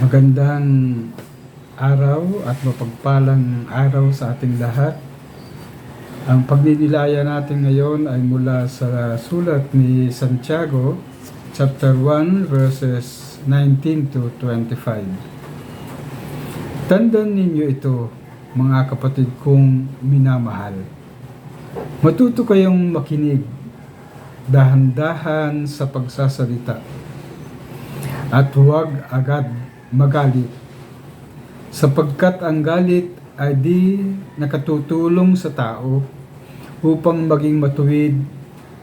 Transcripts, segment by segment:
Magandang araw at mapagpalang araw sa ating lahat. Ang pagdidilaya natin ngayon ay mula sa sulat ni Santiago, chapter 1, verses 19 to 25. Tandaan ninyo ito, mga kapatid kong minamahal. Matuto kayong makinig, dahan-dahan sa pagsasalita, at huwag agad magalit, sapagkat ang galit ay di nakatutulong sa tao upang maging matuwid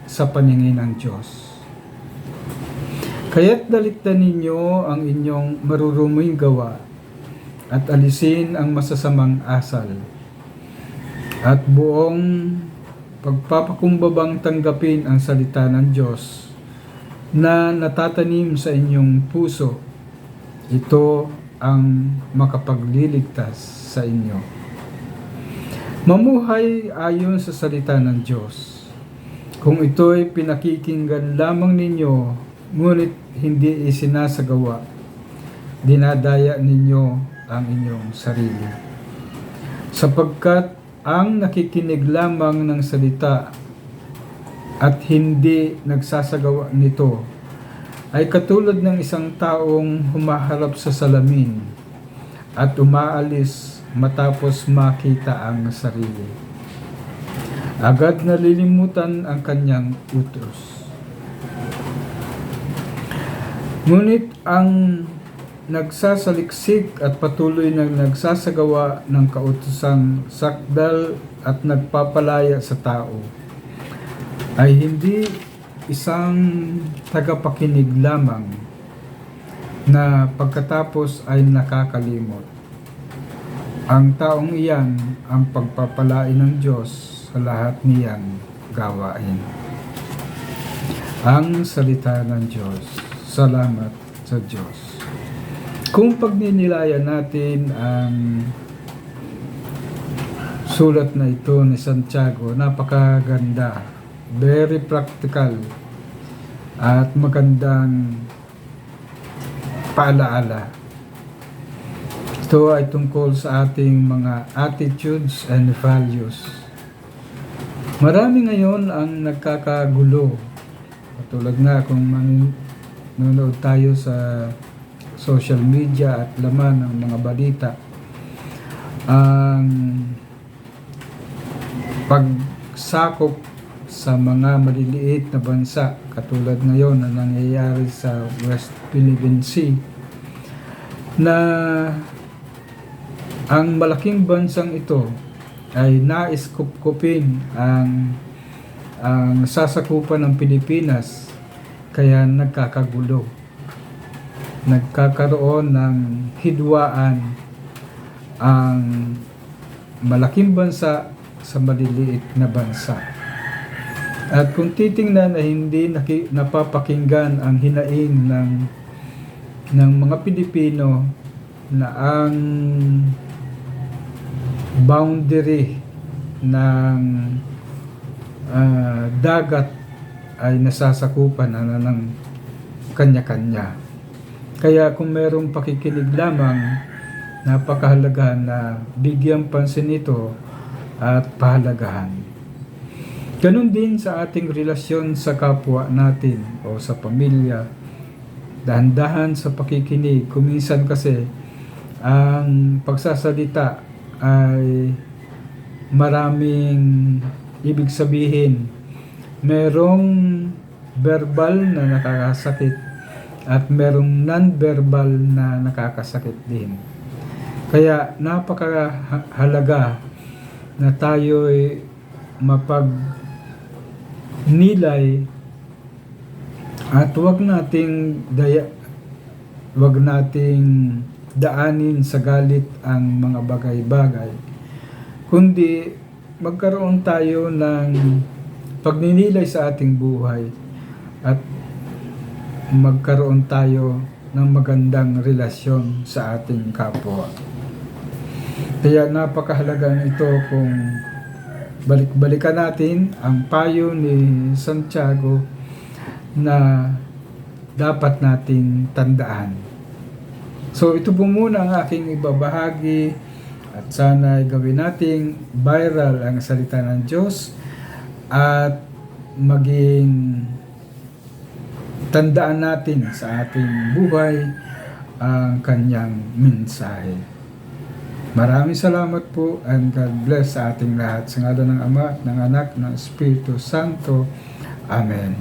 sa paningin ng Diyos. Kaya't daliktan ninyo ang inyong maruruming gawa at alisin ang masasamang asal at buong pagpapakumbabang tanggapin ang salita ng Diyos na natatanim sa inyong puso. Ito ang makapagliligtas sa inyo. Mamuhay ayon sa salita ng Diyos. Kung ito'y pinakikinggan lamang ninyo, ngunit hindi isinasagawa, dinadaya ninyo ang inyong sarili. Sapagkat ang nakikinig lamang ng salita at hindi nagsasagawa nito ay katulad ng isang taong humaharap sa salamin at umaalis matapos makita ang sarili. Agad nalilimutan ang kanyang utos. Ngunit ang nagsasaliksik at patuloy na nagsasagawa ng kautusang sakdal at nagpapalaya sa tao ay hindi isang tagapakinig lamang na pagkatapos ay nakakalimot. Ang taong iyan ang pagpapalain ng Diyos sa lahat niyang gawain. Ang salita ng Diyos. Salamat sa Diyos. Kung pagninilayan natin ang sulat na ito ni Santiago, napakaganda, very practical, at magandang paalaala. Ito ay tungkol sa ating mga attitudes and values. Marami ngayon ang nagkakagulo. Tulad nga kung manonood tayo sa social media at laman ng mga balita. Ang pagsakop sa mga maliliit na bansa katulad ngayon na nangyayari sa West Philippine Sea na ang malaking bansang ito ay nais kupkupin ang ang sasakupan ng Pilipinas kaya nagkakagulo nagkakaroon ng hidwaan ang malaking bansa sa maliliit na bansa. At kung titingnan ay hindi naki, napapakinggan ang hinaing ng ng mga Pilipino na ang boundary ng ah, dagat ay nasasakupan na ng kanya-kanya. Kaya kung merong pakikinig lamang, napakahalaga na bigyan pansin ito at pahalagahan. Ganon din sa ating relasyon sa kapwa natin o sa pamilya. Dahan-dahan sa pakikinig. Kuminsan kasi ang pagsasalita ay maraming ibig sabihin. Merong verbal na nakakasakit at merong non-verbal na nakakasakit din. Kaya napakahalaga na tayo'y mapag nilay at wag nating daya wag nating daanin sa galit ang mga bagay-bagay kundi magkaroon tayo ng pagninilay sa ating buhay at magkaroon tayo ng magandang relasyon sa ating kapwa. Kaya napakahalaga ito kung balik-balikan natin ang payo ni Santiago na dapat nating tandaan. So ito po muna ang aking ibabahagi at sana gawin nating viral ang salita ng Diyos at maging tandaan natin sa ating buhay ang kanyang mensahe. Maraming salamat po and God bless sa ating lahat. Sa ngala ng Ama, ng Anak, ng Espiritu Santo. Amen.